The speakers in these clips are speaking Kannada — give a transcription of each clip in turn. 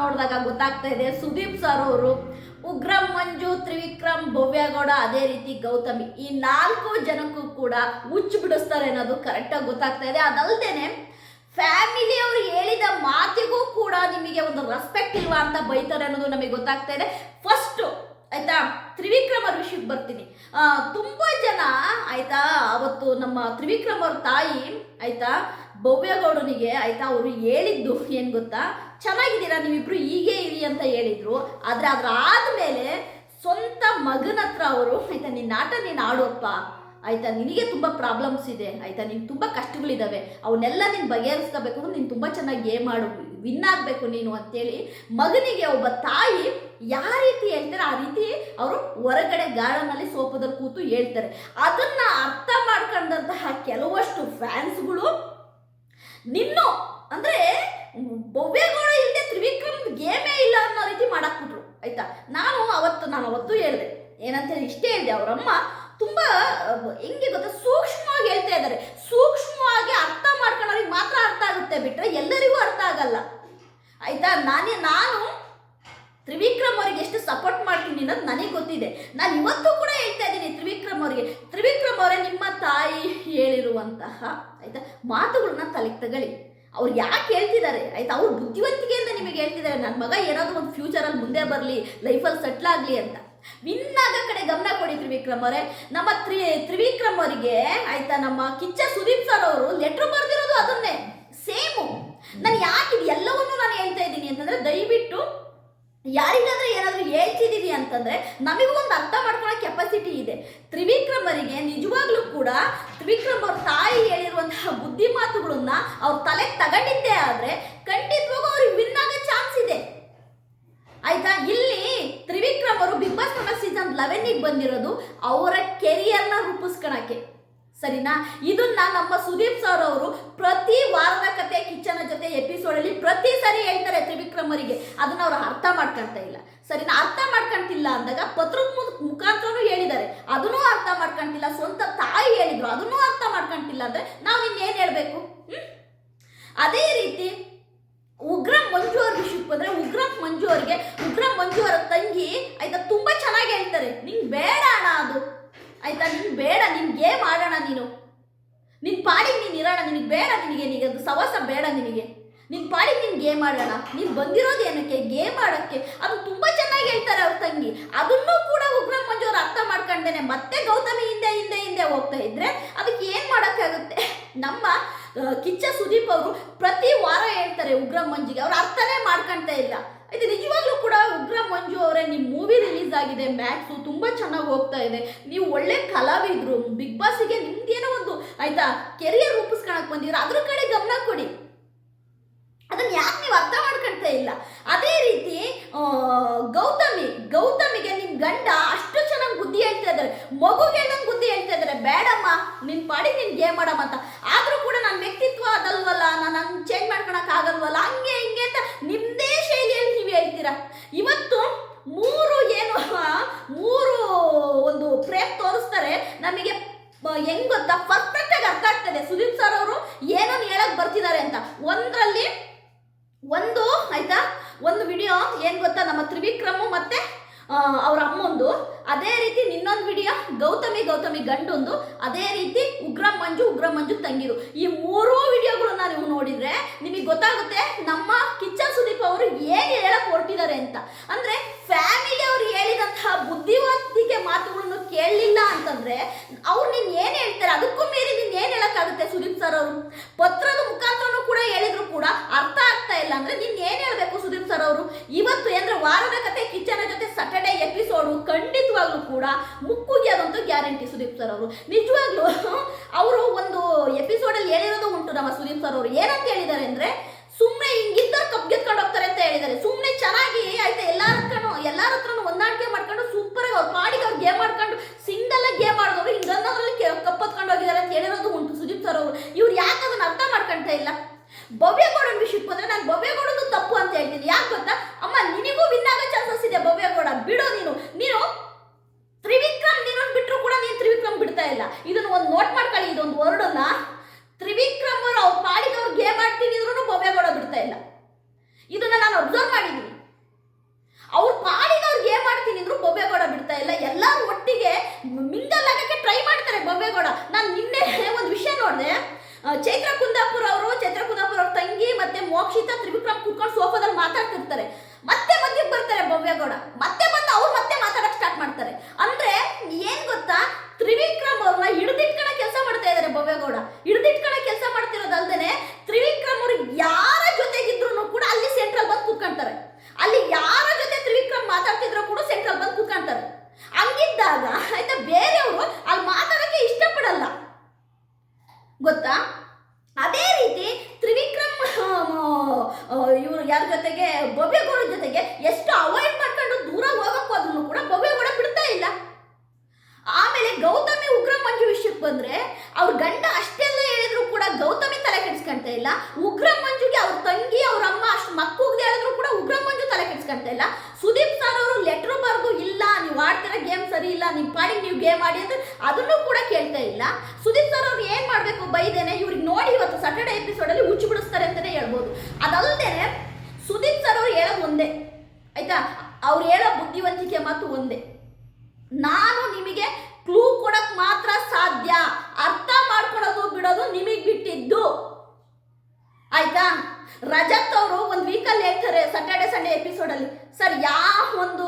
ನೋಡಿದಾಗ ಗೊತ್ತಾಗ್ತಾ ಇದೆ, ಸುದೀಪ್ ಸರ್ ಅವರು ಉಗ್ರಂ ಮಂಜು ತ್ರಿವಿಕ್ರಮ್ ಭವ್ಯಗೌಡ ಅದೇ ರೀತಿ ಗೌತಮಿ. ಈ ನಾಲ್ಕು ಜನಕ್ಕೂ ಕೂಡ ಹುಚ್ಚು ಬಿಡಿಸ್ತಾರೆ ಅನ್ನೋದು ಕರೆಕ್ಟಾಗಿ ಗೊತ್ತಾಗ್ತಾ ಇದೆ. ಅದಲ್ದೇನೆ ಫ್ಯಾಮಿಲಿ ಅವರು ಹೇಳಿದ ಮಾತಿಗೂ ಕೂಡ ನಿಮಗೆ ಒಂದು ರೆಸ್ಪೆಕ್ಟ್ ಇಲ್ವಾ ಅಂತ ಬೈತಾರೆ ಅನ್ನೋದು ನಮಗೆ ಗೊತ್ತಾಗ್ತಾ ಇದೆ. ಫಸ್ಟ್ ಆಯ್ತಾ, ತ್ರಿವಿಕ್ರಮ ಋಷಿಗೆ ಬರ್ತೀನಿ. ತುಂಬಾ ಜನ ಆಯ್ತಾ, ಅವತ್ತು ನಮ್ಮ ತ್ರಿವಿಕ್ರಮ್ ಅವ್ರ ತಾಯಿ, ಆಯ್ತಾ, ಭವ್ಯಗೌಡನಿಗೆ, ಆಯ್ತಾ, ಅವರು ಹೇಳಿದ್ದು ಏನು ಗೊತ್ತಾ? ಚೆನ್ನಾಗಿದ್ದೀರಾ? ನೀವಿಬ್ರು ಹೀಗೆ ಇರಿ ಅಂತ ಹೇಳಿದ್ರು. ಆದರೆ ಅದ್ರ ಆದ್ಮೇಲೆ ಸ್ವಂತ ಮಗನ ಹತ್ರ ಅವರು, ಆಯ್ತಾ ನಿನ್ನ ಆಟ ನೀನು ಆಡೋಪ್ಪ ಆಯ್ತಾ, ನಿನಗೆ ತುಂಬ ಪ್ರಾಬ್ಲಮ್ಸ್ ಇದೆ. ಆಯ್ತಾ, ನಿನ್ ತುಂಬ ಕಷ್ಟಗಳಿದ್ದಾವೆ ಅವನ್ನೆಲ್ಲ ನೀನು ಬಗೆಹರಿಸ್ಕೋಬೇಕು ನೀನು ತುಂಬ ಚೆನ್ನಾಗಿ ಗೇಮ್ ಮಾಡು. ವಿನ್ ಆಗಬೇಕು ನೀನು ಅಂತೇಳಿ ಮಗನಿಗೆ ಒಬ್ಬ ತಾಯಿ ಯಾವ ರೀತಿ ಹೇಳ್ತಾರೆ, ಆ ರೀತಿ ಅವರು ಹೊರಗಡೆ ಗಾರ್ಡನಲ್ಲಿ ಸೋಪದಲ್ಲಿ ಕೂತು ಹೇಳ್ತಾರೆ. ಅದನ್ನ ಅರ್ಥ ಮಾಡ್ಕೊಂಡಂತಹ ಕೆಲವಷ್ಟು ಫ್ಯಾನ್ಸ್ಗಳು ನಿನ್ನು ಅಂದ್ರೆ ಭವ್ಯಗೌಡ ಇಲ್ಲದೆ ತ್ರಿವಿಕ್ರಮ್ ಗೇಮೇ ಇಲ್ಲ ಅನ್ನೋ ರೀತಿ ಮಾಡಾಕ್ಬಿಟ್ರು ಆಯ್ತಾ? ನಾನು ಅವತ್ತು ನಾನು ಅವತ್ತು ಹೇಳಿದೆ ಏನಂತ ಇಷ್ಟೇ ಹೇಳಿದೆ, ಅವರಮ್ಮ ತುಂಬಾ ಹೆಂಗೆ ಗೊತ್ತಾ? ಸೂಕ್ಷ್ಮವಾಗಿ ಹೇಳ್ತಾ ಇದ್ದಾರೆ. ಸೂಕ್ಷ್ಮವಾಗಿ ಅರ್ಥ ಮಾಡ್ಕೊಳ್ಳೋರಿಗೆ ಮಾತ್ರ ಅರ್ಥ ಆಗುತ್ತೆ ಬಿಟ್ರೆ ಎಲ್ಲರಿಗೂ ಅರ್ಥ ಆಗಲ್ಲ. ಆಯ್ತಾ? ನಾನೇ, ನಾನು ತ್ರಿವಿಕ್ರಮ್ ಅವರಿಗೆ ಎಷ್ಟು ಸಪೋರ್ಟ್ ಮಾಡ್ತೀನಿ ಅನ್ನೋದು ನನಗೆ ಗೊತ್ತಿದೆ. ನಾನು ಇವತ್ತು ಕೂಡ ಹೇಳ್ತಾ ಇದ್ದೀನಿ ತ್ರಿವಿಕ್ರಮ್ ಅವರಿಗೆ. ತ್ರಿವಿಕ್ರಮ್ ಅವರೇ ನಿಮ್ಮ ತಾಯಿ ಹೇಳಿರುವಂತಹ, ಆಯ್ತಾ? ಮಾತುಗಳನ್ನ ತಲೆಗೆ ತಗೊಳ್ಳಿ. ಅವ್ರು ಯಾಕೆ ಹೇಳ್ತಿದ್ದಾರೆ ಆಯ್ತಾ? ಅವ್ರು ಬುದ್ಧಿವಂತಿಕೆಯಿಂದ ನಿಮಗೆ ಹೇಳ್ತಿದ್ದಾರೆ ನನ್ನ ಮಗ ಏನಾದರೂ ಒಂದು ಫ್ಯೂಚರಲ್ಲಿ ಮುಂದೆ ಬರಲಿ ಲೈಫಲ್ಲಿ ಸೆಟ್ಲ್ ಆಗಲಿ ಅಂತ. ವಿನ್ ಕಡೆ ಗಮನ ಕೊಡಿ ತ್ರಿವಿಕ್ರಮ್ ಅವರೇ. ನಮ್ಮ ತ್ರಿ, ತ್ರಿವಿಕ್ರಮ್ ಅವರಿಗೆ, ಆಯ್ತಾ, ನಮ್ಮ ಕಿಚ್ಚ ಸುದೀಪ್ ಸರ್ ಅವರು ಲೆಟ್ರ್ ಬರೆದಿರೋದು ಅದನ್ನೇ. ಸೇಮು. ನಾನು ಯಾಕೆ ಇದು ಎಲ್ಲವನ್ನೂ ನಾನು ಹೇಳ್ತಾ ಇದ್ದೀನಿ ಅಂತಂದರೆ ದಯವಿಟ್ಟು ಯಾರಿಗಾದ್ರೂ ಏನಾದರೂ ಹೇಳ್ತಿದ್ದೀವಿ ಅಂತಂದ್ರೆ ನಮಗೂ ಒಂದು ಅರ್ಥ ಮಾಡ್ಕೊಳ್ಳೋ ಕೆಪಾಸಿಟಿ ಇದೆ. ತ್ರಿವಿಕ್ರಮರಿಗೆ ನಿಜವಾಗ್ಲೂ ಕೂಡ ತ್ರಿವಿಕ್ರಮ್ ಅವ್ರ ತಾಯಿ ಹೇಳಿರುವಂತಹ ಬುದ್ಧಿ ಮಾತುಗಳನ್ನ ಅವ್ರ ತಲೆಗೆ ತಗೊಂಡಿದ್ದೆ ಆದ್ರೆ ಖಂಡಿತವಾಗೂ ಅವ್ರಿಗೆ ವಿನ್ ಆಗೋ ಚಾನ್ಸ್ ಇದೆ. ಆಯ್ತಾ? ಇಲ್ಲಿ ತ್ರಿವಿಕ್ರಮ್ ಅವರು ಬಿಗ್ ಬಾಸ್ ಸೀಸನ್ ಲೆವೆನ್ನಿಗೆ ಬಂದಿರೋದು ಅವರ ಕೆರಿಯರ್ನ ರೂಪಿಸ್ಕೊಳಕ್ಕೆ ಸರಿನಾ? ಇದನ್ನ ನಮ್ಮ ಸುದೀಪ್ ಸರ್ ಅವರು ಪ್ರತಿ ವಾರದ ಕತೆ ಕಿಚ್ಚನ ಜೊತೆ ಎಪಿಸೋಡಲ್ಲಿ ಪ್ರತಿ ಸರಿ ಹೇಳ್ತಾರೆ ತ್ರಿವಿಕ್ರಮರಿಗೆ ಅದನ್ನ ಅವ್ರು ಅರ್ಥ ಮಾಡ್ಕೊಳ್ತಾ ಇಲ್ಲ. ಸರಿನಾ? ಅರ್ಥ ಮಾಡ್ಕೊಂತಿಲ್ಲ ಅಂದಾಗ ಪತ್ರದ ಮುಖಾಂತರನು ಹೇಳಿದ್ದಾರೆ. ಅದನ್ನೂ ಅರ್ಥ ಮಾಡ್ಕೊಂತಿಲ್ಲ. ಸ್ವಂತ ತಾಯಿ ಹೇಳಿದ್ರು. ಅದನ್ನೂ ಅರ್ಥ ಮಾಡ್ಕೊಂತಿಲ್ಲ ಅಂದ್ರೆ ನಾವು ಇನ್ನೇನು ಹೇಳ್ಬೇಕು? ಅದೇ ರೀತಿ ಉಗ್ರ ಮಂಜು ಅವ್ರ ವಿಷಯಕ್ಕೆ ಬಂದ್ರೆ ಉಗ್ರಂ ಮಂಜು ಅವರ ತಂಗಿ ಆಯ್ತಾ ತುಂಬಾ ಚೆನ್ನಾಗಿ ಹೇಳ್ತಾರೆ ನಿಂಗೆ ಬೇಡ ಅಣ್ಣ ಅದು ಆಯ್ತಾ, ನಿನ್ ಬೇಡ, ನಿನ್ ಗೇಮ್ ಆಡೋಣ ನೀನು. ನಿನ್ ಪಾಡಿಗೆ ನೀನು ಇರೋಣ ನಿನಗೆ ಬೇಡ ನಿನಗೆ ನಿನಗೆ ಅದು ಸವಾಸ ಬೇಡ ನಿನಗೆ. ನಿನ್ ಪಾಡಿಗೆ ನೀನು ಗೇಮ್ ಆಡೋಣ. ನೀನು ಬಂದಿರೋದು ಏನಕ್ಕೆ? ಗೇಮ್ ಆಡೋಕ್ಕೆ. ಅದು ತುಂಬಾ ಚೆನ್ನಾಗಿ ಹೇಳ್ತಾರೆ ಅವ್ರ ತಂಗಿ. ಅದನ್ನೂ ಕೂಡ ಉಗ್ರ ಮಂಜು ಅವ್ರು ಅರ್ಥ ಮಾಡ್ಕೊಂಡೇನೆ. ಮತ್ತೆ ಗೌತಮಿ ಹಿಂದೆ ಹಿಂದೆ ಹಿಂದೆ ಹೋಗ್ತಾ ಇದ್ರೆ ಅದಕ್ಕೆ ಏನು ಮಾಡೋಕ್ಕಾಗುತ್ತೆ? ನಮ್ಮ ಕಿಚ್ಚ ಸುದೀಪ್ ಅವರು ಪ್ರತಿ ವಾರ ಹೇಳ್ತಾರೆ ಉಗ್ರ ಮಂಜಿಗೆ. ಅವ್ರು ಅರ್ಥನೇ ಮಾಡ್ಕೊಂತ ಇಲ್ಲ. ಇದು ನಿಜವಾಗ್ಲೂ ಕೂಡ ಉಗ್ರ ಮಂಜು ಅವರೇ ನಿಮ್ಮ ಮೂವಿ ರಿಲೀಸ್ ಆಗಿದೆ ಮ್ಯಾಕ್ಸು ತುಂಬ ಚೆನ್ನಾಗಿ ಹೋಗ್ತಾ ಇದೆ. ನೀವು ಒಳ್ಳೆ ಕಲಾವಿದ್ರು ಬಿಗ್ ಬಾಸಿಗೆ ನಿಮ್ದೇನೋ ಒಂದು, ಆಯ್ತಾ ಕೆರಿಯರ್ ರೂಪಿಸ್ಕೊಳಕ್ ಬಂದಿರ, ಅದ್ರ ಕಡೆ ಗಮನ ಕೊಡಿ. ಅದನ್ನ ಯಾಕೆ ನೀವು ಅರ್ಥ ಮಾಡ್ಕೊಳ್ತಾ ಇಲ್ಲ? ಅದೇ ರೀತಿ ಗೌತಮಿ, ಗೌತಮಿಗೆ ನಿಮ್ಮ ಗಂಡ ಅಷ್ಟು ಚೆನ್ನಾಗಿ ಬುದ್ಧಿ ಹೇಳ್ತಾ ಇದ್ದಾರೆ ಮಗುಗೆ ನಂಗೆ ಬುದ್ಧಿ ಹೇಳ್ತಾ ಇದ್ದಾರೆ ಬೇಡಮ್ಮ, ನಿನ್ ಪಾಡಿ ನಿನ್ ಗೇಮ್ ಮಾಡಮ್ಮ ಅಂತ. ಆದರೂ ಕೂಡ ನನ್ನ ವ್ಯಕ್ತಿತ್ವ ಅದಲ್ವಲ್ಲ, ನಾನು ಹಂಗೆ ಚೇಂಜ್ ಮಾಡ್ಕೊಳಕ್ ಆಗಲ್ವಲ್ಲ, ಹಂಗೆ ಹಿಂಗೆ ಅಂತ ನೀವು ಹೇಳ್ತೀರಾ? ಇವತ್ತು ಮೂರು ಏನು ಮೂರು ಒಂದು ಪ್ರೇಮ್ ತೋರಿಸ್ತಾರೆ. ನಮಗೆ ಹೆಂಗ್ ಗೊತ್ತಾ? ಪರ್ಫೆಕ್ಟ್ ಆಗಿ ಅರ್ಥ ಆಗ್ತದೆ. ಸುದೀಪ್ ಸರ್ ಅವರು ಏನನ್ನು ಹೇಳಕ್ ಬರ್ತಿದ್ದಾರೆ ಅಂತ. ಒಂದರಲ್ಲಿ ಒಂದು, ಆಯ್ತಾ? ಒಂದು ವಿಡಿಯೋ ಏನ್ ಗೊತ್ತಾ? ನಮ್ಮ ತ್ರಿವಿಕ್ರಮು ಮತ್ತೆ ಅವ್ರ ಅಮ್ಮಂದು. ಅದೇ ರೀತಿ ಇನ್ನೊಂದು ವಿಡಿಯೋ ಗೌತಮಿ ಗೌತಮಿ ಗಂಡೊಂದು. ಅದೇ ರೀತಿ ಉಗ್ರ ಮಂಜು ಉಗ್ರ ಮಂಜು ತಂಗಿರು ಈ ಮೂರೂ ವಿಡಿಯೋಗಳನ್ನ ನೀವು ನೋಡಿದ್ರೆ ನಿಮಗೆ ಗೊತ್ತಾಗುತ್ತೆ ನಮ್ಮ ಏನು ಹೇಳಕ್ ಹೊರಟಿದ್ದಾರೆ ಅಂತ. ಅಂದ್ರೆ ಫ್ಯಾಮಿಲಿ ಅವ್ರು ಹೇಳಿದಂತಹ ಬುದ್ಧಿವಂತಿಕೆ ಮಾತುಗಳನ್ನು ಕೇಳಲಿಲ್ಲ ಅಂತಂದ್ರೆ ಅವ್ರು ನೀನ್ ಏನ್ ಹೇಳ್ತಾರೆ? ಅದಕ್ಕೂ ಮೀರಿ ನೀನ್ ಏನ್ ಹೇಳಕ್ಕಾಗುತ್ತೆ ಸುದೀಪ್ ಸರ್ ಅವರು? ಪತ್ರದ ಮುಖಾಂತರನು ಕೂಡ ಹೇಳಿದ್ರು ಕೂಡ ಅರ್ಥ ಆಗ್ತಾ ಇಲ್ಲ ಅಂದ್ರೆ ನೀನ್ ಏನ್ ಹೇಳ್ಬೇಕು ಸುದೀಪ್ ಸರ್ ಅವರು? ಇವತ್ತು ಅಂದ್ರೆ ವಾರದ ಕತೆ, ಕಿಚನ ಜೊತೆ ಸಟರ್ಡೆ ಎಪಿಸೋಡು ಖಂಡಿತವಾಗ್ಲೂ ಕೂಡ ಮುಕ್ಕುಗೆ ಅದಂತೂ ಗ್ಯಾರಂಟಿ ಸುದೀಪ್ ಸರ್ ಅವರು. ನಿಜವಾಗ್ಲೂ ಅವರು ಒಂದು ಎಪಿಸೋಡಲ್ಲಿ ಹೇಳಿರೋದು ಉಂಟು ನಮ್ಮ ಸುದೀಪ್ ಸರ್ ಅವರು. ಏನಂತ ಹೇಳಿದ್ದಾರೆ? ಇಲ್ಲ. ಭವ್ಯಗೌಡ ವಿಷಯಕ್ಕೆ ಬಂದ್ರೆ ನಾನು ಭವ್ಯಗೌಡದು ತಪ್ಪು ಅಂತ ಹೇಳ್ತೀನಿ. ಯಾಕೆ ಗೊತ್ತಾ? ಅಮ್ಮ, ನಿನಗೂ ವಿನ್ ಆಗೋ ಚಾನ್ಸಸ್ ಇದೆ ಭವ್ಯಗೌಡ. ಬಿಡೋ ನೀನು. ನೀನು ತ್ರಿವಿಕ್ರಮ್ ನೀನು ಬಿಟ್ಟರು ಕೂಡ ನೀನು ತ್ರಿವಿಕ್ರಮ್ ಬಿಡ್ತಾ ಇಲ್ಲ. ಇದನ್ನು ಒಂದು ನೋಟ್ ಮಾಡ್ಕೊಳ್ಳಿ. ಇದೊಂದು ವರ್ಡನ್ನ ತ್ರಿವಿಕ್ರಮ್ ಅವರು ಅವ್ರು ಪಾಡಿದವ್ರು ಗೇಮ್ ಆಡ್ತೀನಿ ಇದ್ರೂ ಭವ್ಯಗೌಡ ಬಿಡ್ತಾ ಇಲ್ಲ. ಇದನ್ನ ನಾನು ಅಬ್ಸರ್ವ್ ಯಾರ ಜೊತೆಗೆ ಭವ್ಯಗೌಡ ಜೊತೆಗೆ ಎಷ್ಟು ಅವಾಯ್ಡ್ ಮಾಡ್ಕೊಂಡು ದೂರ ಹೋಗಕ್ಕೆ ಅದನ್ನು ಕೂಡ ಭವ್ಯಗೌಡ ಬಿಡ್ತಾ ಇಲ್ಲ. ಆಮೇಲೆ ಗೌತಮಿ ಉಗ್ರ ಮಂಜು ವಿಷಯಕ್ಕೆ ಬಂದ್ರೆ ಅವ್ರ ಗಂಡ ಅಷ್ಟೆಲ್ಲ ಹೇಳಿದ್ರು ಕೂಡ ಗೌತಮಿ ತಲೆ ಕೆಡಿಸ್ಕೊಂತ ಇಲ್ಲ. ಉಗ್ರ ಮಂಜುಗೆ ಅವ್ರ ತಂಗಿ, ಅವ್ರ ಅಮ್ಮ ಅಷ್ಟು ಮಕ್ಕಳಿಗೆ ಹೇಳಿದ್ರು ಕೂಡ ಉಗ್ರ ಮಂಜು ತಲೆ ಕೆಡಿಸ್ಕೊಂತ ಇಲ್ಲ. ಸುದೀಪ್ ಸರ್ ಅವರು ಲೆಟರ್ ಬರೆದು, ಇಲ್ಲ, ನೀವು ಆಡ್ತಿರೋ ಗೇಮ್ ಸರಿ ಇಲ್ಲ ನಿಮ್ಮ ಪಾಡಿಗೆ ನೀವು ಗೇಮ್ ಆಡಿ ಅಂದ್ರೆ ಅದನ್ನು ಕೂಡ ಕೇಳ್ತಾ ಇಲ್ಲ. ಸುದೀಪ್ ಸರ್ ಅವ್ರು ಏನು ಮಾಡಬೇಕು ಬೈದೇನೆ, ಇವ್ರಿಗೆ ನೋಡಿ ಇವತ್ತು ಸಟರ್ಡೆ ಎಪಿಸೋಡ್ ಅಲ್ಲಿ ಹುಚ್ಚು ಬಿಡಿಸ್ತಾರೆ ಅಂತಾನೆ ಹೇಳ್ಬೋದು. ಅದಲ್ಲದೆ ಸುದೀಪ್ ಸರ್ ಅವ್ರು ಹೇಳೋದು ಒಂದೇ, ಆಯ್ತಾ? ಅವ್ರು ಹೇಳೋ ಬುದ್ಧಿವಂತಿಕೆ ಮಾತು ಒಂದೇ. ನಾನು ನಿಮಗೆ ಕ್ಲೂ ಕೊಡಕ್ ಮಾತ್ರ ಸಾಧ್ಯ. ಅರ್ಥ ಮಾಡ್ಕೊಳೋದು ಬಿಡೋದು ನಿಮಗೆ ಬಿಟ್ಟಿದ್ದು. ಆಯ್ತಾ? ರಜತ್ ಅವರು ಒಂದು ವೀಕಲ್ಲಿ ಹೇಳ್ತಾರೆ ಸಟರ್ಡೆ ಸಂಡೇ ಎಪಿಸೋಡಲ್ಲಿ ಸರ್ ಯಾವ ಒಂದು,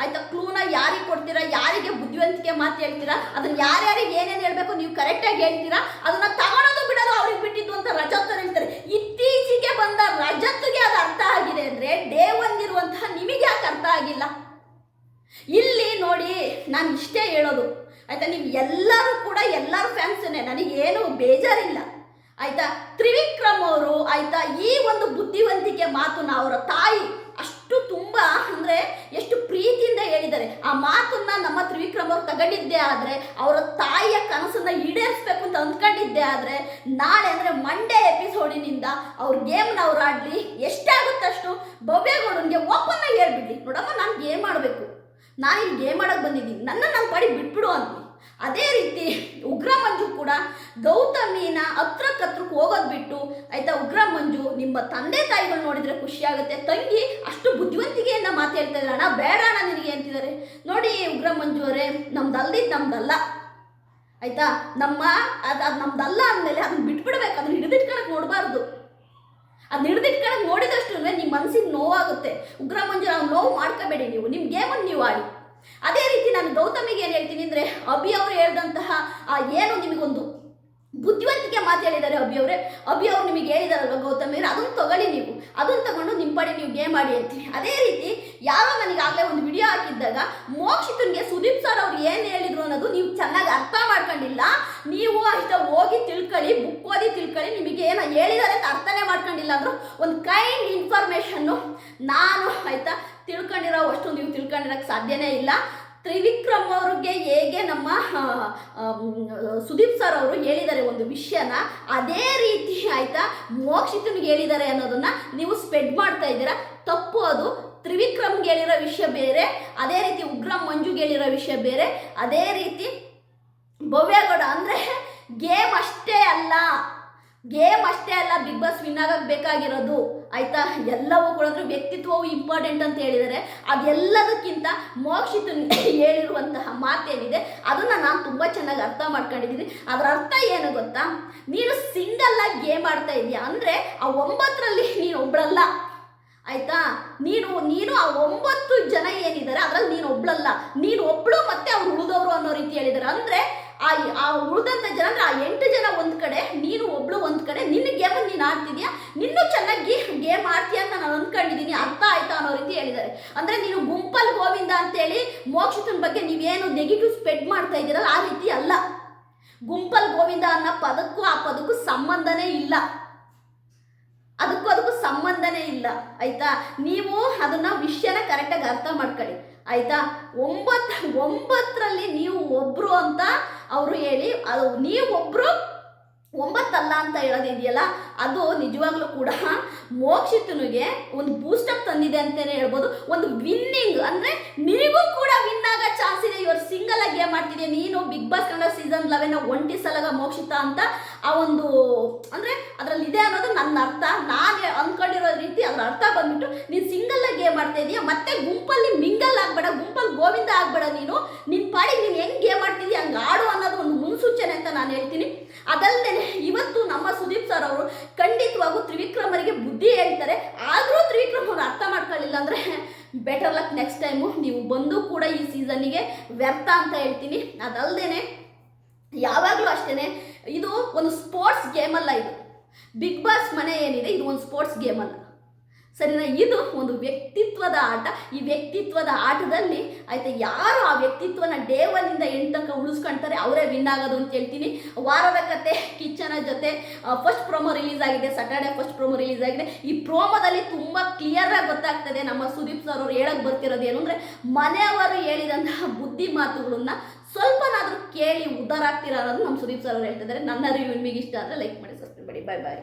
ಆಯ್ತಾ ಕ್ಲೂನ ಯಾರಿಗೆ ಕೊಡ್ತೀರಾ? ಯಾರಿಗೆ ಬುದ್ಧಿವಂತಿಕೆ ಮಾತು ಹೇಳ್ತೀರಾ? ಅದನ್ನ ಯಾರ್ಯಾರಿಗೆ ಏನೇನು ಹೇಳಬೇಕು ನೀವು ಕರೆಕ್ಟಾಗಿ ಹೇಳ್ತೀರಾ? ಅದನ್ನ ತಗೊಳೋದು ಬಿಡೋದು ಅವ್ರಿಗೆ ಬಿಟ್ಟಿದ್ದು ಅಂತ ರಜತ್ ಅವ್ರು ಹೇಳ್ತಾರೆ. ಬಂದ ರಜತ್ಗೆ ಅದು ಅರ್ಥ ಆಗಿದೆ ಅಂದ್ರೆ ಡೇ ಒನ್ ಇರುವಂತಹ ನಿಮಗೆ ಯಾಕೆ ಅರ್ಥ ಆಗಿಲ್ಲ? ಇಲ್ಲಿ ನೋಡಿ, ನಾನು ಇಷ್ಟೇ ಹೇಳೋದು. ಆಯ್ತಾ, ನೀವು ಎಲ್ಲರೂ ಕೂಡ ಎಲ್ಲರ ಫ್ಯಾನ್ಸನ್ನೇ ನನಗೇನು ಬೇಜಾರಿಲ್ಲ. ಆಯ್ತಾ, ತ್ರಿವಿಕ್ರಮ್ ಅವರು, ಆಯ್ತಾ, ಈ ಒಂದು ಬುದ್ಧಿವಂತಿಕೆ ಮಾತು ಅವರ ತಾಯಿ ಅಷ್ಟು ತುಂಬ ಅಂದರೆ ಎಷ್ಟು ಪ್ರೀತಿಯಿಂದ ಹೇಳಿದ್ದಾರೆ. ಆ ಮಾತನ್ನ ನಮ್ಮ ತ್ರಿವಿಕ್ರಮ್ ಅವ್ರು ತಗೊಂಡಿದ್ದೇ ಆದ್ರೆ, ಅವರ ತಾಯಿಯ ಕನಸನ್ನ ಈಡೇರಿಸ್ಬೇಕು ಅಂತ ಅಂದ್ಕೊಂಡಿದ್ದೆ ಆದ್ರೆ, ನಾಳೆ ಅಂದ್ರೆ ಮಂಡೇ ಎಪಿಸೋಡಿನಿಂದ ಅವ್ರ ಗೇಮ್ನ ಅವ್ರು ಆಡ್ಲಿ ಎಷ್ಟಾಗುತ್ತಷ್ಟು ಭವ್ಯಗೌಡನ್ಗೆ ಓಪನ್ ಆಗಿ ಹೇಳ್ಬಿಡ್ಲಿ. ನೋಡಮ್ಮ, ನಾನು ಗೇಮ್ ಆಡಬೇಕು. ನಾನು ಇಲ್ಲಿ ಗೇಮ್ ಆಡೋಕೆ ಬಂದಿದ್ದೀನಿ. ನನ್ನ ನನ್ನ ಪಾಡಿ ಬಿಟ್ಬಿಡು ಅಂತ ಅದೇ ರೀತಿ ಉಗ್ರ ಮಂಜು ಕೂಡ ಗೌತಮಿನ ಹತ್ರಕ್ಕೆ ಹತ್ರಕ್ಕೆ ಹೋಗೋದು ಬಿಟ್ಟು, ಆಯ್ತಾ, ಉಗ್ರ ಮಂಜು ನಿಮ್ಮ ತಂದೆ ತಾಯಿಗಳು ನೋಡಿದ್ರೆ ಆಗುತ್ತೆ ತಂಗಿ ಅಷ್ಟು ಬುದ್ಧಿವಂತಿಕೆಯಿಂದ ಮಾತು ಹೇಳ್ತಾ ಅಣ್ಣ, ಬೇಡ ಅಣ್ಣ ನಿನಗೆ ಅಂತಿದ್ದಾರೆ. ನೋಡಿ ಉಗ್ರ ಮಂಜು ಅವರೇ ನಮ್ದಲ್ದಿದ್ದು ನಮ್ದಲ್ಲ. ಆಯ್ತಾ? ನಮ್ಮ ಅದು ಅದು ನಮ್ದಲ್ಲ ಅಂದಮೇಲೆ ಅದನ್ನ ಬಿಟ್ಬಿಡ್ಬೇಕು. ಅದನ್ನ ಹಿಡಿದಿಟ್ಕೊಳಕ್ ನೋಡಬಾರ್ದು. ಅದನ್ನ ಹಿಡಿದಿಟ್ಕೊಳಕ್ ನೋಡಿದಷ್ಟು ನಿಮ್ಮ ಮನಸ್ಸಿಗೆ ನೋವಾಗುತ್ತೆ. ಉಗ್ರ ಮಂಜು, ನಾವು ನೋವು ಮಾಡ್ಕೋಬೇಡಿ ನೀವು. ನಿಮ್ಮ ಗೇಮನ್ನು ನೀವು ಆಡಿ. ಅದೇ ರೀತಿ ನಾನು ಗೌತಮಿಗೆ ಏನು ಹೇಳ್ತೀನಿ ಅಂದರೆ, ಅಭಿ ಅವರು ಹೇಳಿದಂತಹ ಆ ಏನು ನಿಮಗೊಂದು ಬುದ್ಧಿವಂತಿಕೆ ಮಾತು ಹೇಳಿದ್ದಾರೆ ಅಭಿ ಅವರೇ. ಅಭಿ ಅವ್ರು ನಿಮಗೆ ಹೇಳಿದಾರಲ್ವ ಗೌತಮ್ ಅದನ್ನು ತಗೊಳ್ಳಿ ನೀವು. ಅದನ್ನು ತಗೊಂಡು ನಿಮ್ಮ ಪಡೆ ನೀವು ಗೇಮ್ ಮಾಡಿ ಅಂತೀನಿ. ಅದೇ ರೀತಿ ಯಾವ ಆಗಲೇ ಒಂದು ವಿಡಿಯೋ ಹಾಕಿದ್ದಾಗ ಮೋಕ್ಷಿತನಿಗೆ ಸುದೀಪ್ ಸರ್ ಅವ್ರು ಏನು ಹೇಳಿದ್ರು ಅನ್ನೋದು ನೀವು ಚೆನ್ನಾಗಿ ಅರ್ಥ ಮಾಡ್ಕೊಂಡಿಲ್ಲ. ನೀವು ಅಷ್ಟ ಹೋಗಿ ತಿಳ್ಕೊಳ್ಳಿ ಬುಕ್ ಓದಿ ತಿಳ್ಕೊಳ್ಳಿ, ನಿಮಗೆ ಏನೋ ಹೇಳಿದ್ದಾರೆ ಅಂತ ಅರ್ಥನೇ ಮಾಡ್ಕೊಂಡಿಲ್ಲ ಅಂದ್ರು ಒಂದು ಕೈಂಡ್ ಇನ್ಫಾರ್ಮೇಷನ್ನು ನಾನು ಆಯ್ತಾ ತಿಳ್ಕೊಂಡಿರೋ ಅಷ್ಟು ನೀವು ತಿಳ್ಕೊಂಡಿರೋಕ್ಕೆ ಸಾಧ್ಯನೇ ಇಲ್ಲ. ತ್ರಿವಿಕ್ರಮ್ ಅವ್ರಿಗೆ ಹೇಗೆ ನಮ್ಮ ಸುದೀಪ್ ಸರ್ ಅವರು ಹೇಳಿದ್ದಾರೆ ಒಂದು ವಿಷಯನ, ಅದೇ ರೀತಿ ಆಯ್ತಾ ಮೋಕ್ಷಿತನಿಗೆ ಹೇಳಿದ್ದಾರೆ ಅನ್ನೋದನ್ನ ನೀವು ಸ್ಪೆಡ್ ಮಾಡ್ತಾ ಇದ್ದೀರಾ. ತಪ್ಪು ಅದು. ತ್ರಿವಿಕ್ರಮ್ಗೆ ಹೇಳಿರೋ ವಿಷಯ ಬೇರೆ, ಅದೇ ರೀತಿ ಉಗ್ರಂ ಮಂಜುಗೆ ಹೇಳಿರೋ ವಿಷಯ ಬೇರೆ, ಅದೇ ರೀತಿ ಭವ್ಯಗೌಡ ಅಂದರೆ ಗೇಮ್ ಅಷ್ಟೇ ಅಲ್ಲ. ಗೇಮ್ ಅಷ್ಟೇ ಅಲ್ಲ, ಬಿಗ್ ಬಾಸ್ ವಿನ್ ಆಗಕ್ಕೆ ಬೇಕಾಗಿರೋದು. ಆಯ್ತಾ? ಎಲ್ಲವೂ ಕೂಡ ವ್ಯಕ್ತಿತ್ವವು ಇಂಪಾರ್ಟೆಂಟ್ ಅಂತ ಹೇಳಿದರೆ ಅದೆಲ್ಲದಕ್ಕಿಂತ ಮೋಕ್ಷಿತ ಹೇಳಿರುವಂತಹ ಮಾತೇನಿದೆ. ಅದನ್ನು ನಾನು ತುಂಬ ಚೆನ್ನಾಗಿ ಅರ್ಥ ಮಾಡ್ಕೊಂಡಿದ್ದೀನಿ ಅದರ ಅರ್ಥ ಏನು ಗೊತ್ತಾ? ನೀನು ಸಿಂಗಲ್ ಆಗಿ ಗೇಮ್ ಆಡ್ತಾ ಇದೀಯ ಅಂದರೆ ಆ ಒಂಬತ್ತರಲ್ಲಿ ನೀನು ಒಬ್ಳಲ್ಲ. ಆಯ್ತಾ? ನೀನು ನೀನು ಆ ಒಂಬತ್ತು ಜನ ಏನಿದ್ದಾರೆ, ಅದ್ರಲ್ಲಿ ನೀನು ಒಬ್ಳಲ್ಲ. ನೀನು ಒಬ್ಳು ಮತ್ತೆ ಅವ್ರು ಉಳಿದವರು ಅನ್ನೋ ರೀತಿ ಹೇಳಿದ್ದಾರೆ. ಅಂದ್ರೆ ಆ ಆ ಉಳಿದಂಥ ಜನ ಆ ಎಂಟು ಜನ ಒಂದು ಕಡೆ, ನೀನು ಒಬ್ಳು ಒಂದು ಕಡೆ, ನಿನ್ನ ಗೇಮ್ ನೀನು ಆಡ್ತಿದ್ಯಾ? ನಿನ್ನೂ ಚೆನ್ನಾಗಿ ಗೇಮ್ ಆಡ್ತೀಯ ಅಂತ ನಾನು ಅಂದ್ಕೊಂಡಿದ್ದೀನಿ. ಅರ್ಥ ಆಯ್ತಾ ಅನ್ನೋ ರೀತಿ ಹೇಳಿದ್ದಾರೆ. ಅಂದ್ರೆ ನೀನು ಗುಂಪಲ್ ಗೋವಿಂದ ಅಂತೇಳಿ ಮೋಕ್ಷತನ ಬಗ್ಗೆ ನೀವೇನು ನೆಗೆಟಿವ್ ಸ್ಪ್ರೆಡ್ ಮಾಡ್ತಾ ಇದ್ದೀರಲ್ಲ, ಆ ರೀತಿ ಅಲ್ಲ. ಗುಂಪಲ್ ಗೋವಿಂದ ಅನ್ನೋ ಪದಕ್ಕೂ ಆ ಪದಕ್ಕೂ ಸಂಬಂಧನೇ ಇಲ್ಲ. ಅದಕ್ಕೂ ಅದಕ್ಕೂ ಸಂಬಂಧನೇ ಇಲ್ಲ, ಆಯ್ತಾ? ನೀವು ಅದನ್ನ ವಿಷಯನ ಕರೆಕ್ಟಾಗಿ ಅರ್ಥ ಮಾಡ್ಕೊಳ್ಳಿ, ಆಯ್ತಾ? ಒಂಬತ್ತು ಒಂಬತ್ತರಲ್ಲಿ ನೀವು ಒಬ್ರು ಅಂತ ಅವರು ಹೇಳಿ, ಅದು ನೀವೊಬ್ಬರು ಒಂಬತ್ತಲ್ಲ ಅಂತ ಹೇಳೋದಿದೆಯಲ್ಲ, ಅದು ನಿಜವಾಗ್ಲೂ ಕೂಡ ಮೋಕ್ಷಿತನಿಗೆ ಒಂದು ಬೂಸ್ಟಪ್ ತಂದಿದೆ ಅಂತಲೇ ಹೇಳ್ಬೋದು. ಒಂದು ವಿನ್ನಿಂಗ್ ಅಂದರೆ ನಿನಗೂ ಕೂಡ ವಿನ್ ಆಗೋ ಚಾನ್ಸ್ ಇದೆ. ಇವರು ಸಿಂಗಲ್ ಆಗಿ ಗೇಮ್ ಮಾಡ್ತಿದ್ದೆ ನೀನು Bigg Boss Kannada season eleven ಒಂಟಿ ಸಲಗ ಮೋಕ್ಷಿತ ಅಂತ ಆ ಒಂದು, ಅಂದರೆ ಅದರಲ್ಲಿ ಇದೆ ಅನ್ನೋದು ನನ್ನ ಅರ್ಥ. ನಾನು ಅಂದ್ಕೊಂಡಿರೋ ರೀತಿ ಅದರ ಅರ್ಥ ಬಂದ್ಬಿಟ್ಟು ನೀನು ಸಿಂಗಲ್ ಗೇಮ್ ಮಾಡ್ತಾ ಇದೀಯ? ಮತ್ತೆ ಗುಂಪಲ್ಲಿ ಮಿಂಗಲ್ ಆಗ್ಬೇಡ, ಗುಂಪಲ್ಲಿ ಗೋವಿಂದ ಆಗ್ಬೇಡ ನೀನು. ನಿನ್ನ ಪಾಡಿಗೆ ನೀನು ಹೆಂಗೆ ಗೇಮ್ ಮಾಡ್ತಿದ್ಯಾ ಹಂಗೆ ಆಡು ಅನ್ನೋದು ಒಂದು ಮುನ್ಸೂಚನೆ ಅಂತ ನಾನು ಹೇಳ್ತೀನಿ. ಅದಲ್ಲದೆ ಇವತ್ತು ನಮ್ಮ ಸುದೀಪ್ ಸರ್ ಅವರು ಖಂಡಿತವಾಗೂ ತ್ರಿವಿಕ್ರಮರಿಗೆ ಬುದ್ಧಿ ಹೇಳ್ತಾರೆ. ಆದರೂ ತ್ರಿವಿಕ್ರಮ್ ಅವ್ರು ಅರ್ಥ ಮಾಡ್ಕೊಳ್ಳಿಲ್ಲ ಅಂದರೆ ಬೆಟರ್ ಲಕ್ ನೆಕ್ಸ್ಟ್ ಟೈಮು ನೀವು ಬಂದು ಕೂಡ ಈ ಸೀಸನ್ನಿಗೆ ವ್ಯರ್ಥ ಅಂತ ಹೇಳ್ತೀನಿ. ಅದಲ್ಲದೆ ಯಾವಾಗಲೂ ಅಷ್ಟೇ ಇದು ಒಂದು ಸ್ಪೋರ್ಟ್ಸ್ ಗೇಮ್ ಅಲ್ಲ ಇದು. ಬಿಗ್ ಬಾಸ್ ಮನೆ ಏನಿದೆ, ಇದು ಒಂದು ಸ್ಪೋರ್ಟ್ಸ್ ಗೇಮ್ ಅಲ್ಲ. ಸರಿನಾ? ಇದು ಒಂದು ವ್ಯಕ್ತಿತ್ವದ ಆಟ. ಈ ವ್ಯಕ್ತಿತ್ವದ ಆಟದಲ್ಲಿ ಆಯ್ತಾ ಯಾರು ಆ ವ್ಯಕ್ತಿತ್ವನ ಡೇ ಒನ್ನಿಂದ ಎಂಟು ತನಕ ಉಳಿಸ್ಕೊಂತಾರೆ ಅವರೇ ವಿನ್ ಆಗೋದು ಅಂತ ಹೇಳ್ತೀನಿ. ವಾರದ ಕತೆ, ಕಿಚ್ಚನ ಜೊತೆ ಫಸ್ಟ್ ಪ್ರೋಮೋ ರಿಲೀಸ್ ಆಗಿದೆ ಸಟರ್ಡೆ ಫಸ್ಟ್ ಪ್ರೋಮೋ ರಿಲೀಸ್ ಆಗಿದೆ. ಈ ಪ್ರೋಮೋದಲ್ಲಿ ತುಂಬ ಕ್ಲಿಯರಾಗಿ ಗೊತ್ತಾಗ್ತದೆ ನಮ್ಮ ಸುದೀಪ್ ಸರ್ ಅವರು ಹೇಳಕ್ ಬರ್ತಿರೋದು ಏನು ಅಂದರೆ, ಮನೆಯವರು ಹೇಳಿದಂತಹ ಬುದ್ಧಿ ಮಾತುಗಳನ್ನ ಸ್ವಲ್ಪನಾದರೂ ಕೇಳಿ ಉದ್ದಾರ ಆಗ್ತಿರೋದು ನಮ್ಮ ಸುದೀಪ್ ಸರ್ ಅವರು ಹೇಳ್ತಿದ್ದಾರೆ. ನನ್ನ ರಿವ್ಯೂ ನಿಮಗೆ ಇಷ್ಟ ಆದರೆ ಲೈಕ್ ಮಾಡಿ ಸಬ್ಸ್ಕ್ರೈಬ್ ಮಾಡಿ. ಬಾಯ್ ಬಾಯ್